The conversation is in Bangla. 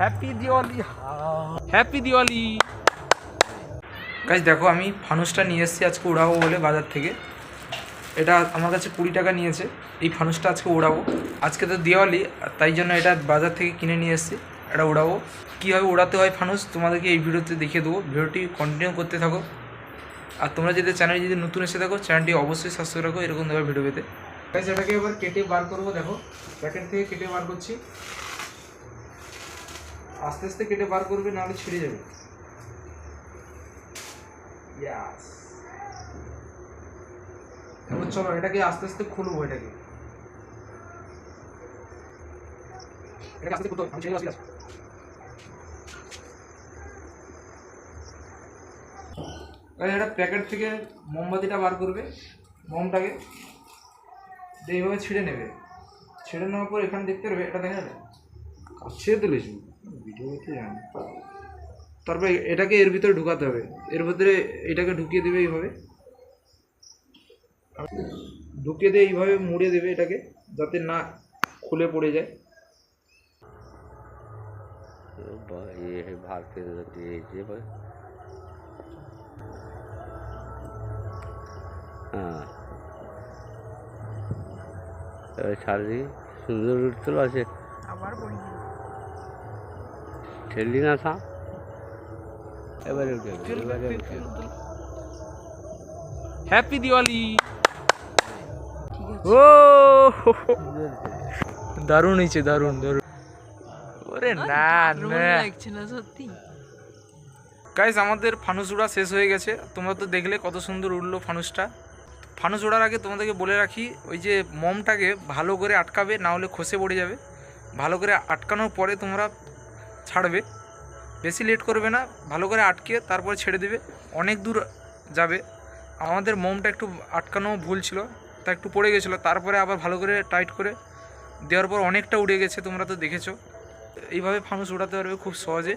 হ্যাপি দিওয়ালি হ্যাপি দিওয়ালি গাছ দেখো, আমি ফানুসটা নিয়ে এসেছি আজকে উড়াবো বলে বাজার থেকে। এটা আমার কাছে কুড়ি টাকা নিয়েছে। এই ফানুসটা আজকে উড়াবো। আজকে তো দিওয়ালি তাই জন্য এটা বাজার থেকে কিনে নিয়ে এসেছি। এটা উড়াবো। কীভাবে উড়াতে হয় ফানুস, তোমাদেরকে এই ভিডিওতে দেখিয়ে দেবো। ভিডিওটি কন্টিনিউ করতে থাকো। আর তোমরা যদি চ্যানেলে যদি নতুন এসে থাকো চ্যানেলটি অবশ্যই সাবস্ক্রাইব রাখো এরকম ভিডিও পেতে। এটাকে এবার কেটে বার করব, দেখো। প্যাকেট থেকে কেটে বার করছি। আস্তে আস্তে কেটে বার করবে, নাহলে ছিঁড়ে যাবে। ইয়াস চলো, এটাকে আস্তে আস্তে খুলবো, এটাকে। এটা প্যাকেট থেকে মোমবাতিটা বার করবে, মোমটাকে। এইভাবে ছিঁড়ে নেবে। ছিঁড়ে নেওয়ার পর এখানে দেখতে পারবে, এটা দেখা যাবে? ছিঁড়ে তুলেছি তারপরে এটাকে এর ভিতরে ঢুকাতে হবে। এর ভিতরে এটাকে ঢুকিয়ে দেবে এইভাবে। ঢুকিয়ে দিয়ে এইভাবে মুড়ে দেবে এটাকে যাতে না খুলে পড়ে যায়। হ্যাঁ। সারাদিন সুন্দর তোলা আছে আবার ঠেললি না এবারে উঠে এবারে উঠে হ্যাপি দিওয়ালি ও! দারুণ হয়েছে দারুণ দারুণ। ওরে না না। লাগছে না সত্যি। গাইজ আমাদের ফানুস উড়া শেষ হয়ে গেছে। তোমরা তো দেখলে কত সুন্দর উড়লো ফানুসটা। ফানুস ওড়ার আগে তোমাদেরকে বলে রাখি ওই যে মমটাকে ভালো করে আটকাবে না হলে খসে পড়ে যাবে। ভালো করে আটকানোর পরে তোমরা ছাড়বে। বেশি লেট করবে না, ভালো করে আটকে তারপরে ছেড়ে দেবে। অনেক দূর যাবে। আমাদের মোমটা একটু আটকানো ভুল ছিল, তা একটু পড়ে গেছিল। তারপরে আবার ভালো করে টাইট করে দেওয়ার পর অনেকটা উড়ে গেছে, তোমরা তো দেখেছ। এইভাবে ফানুস উড়াতে পারবে খুব সহজে।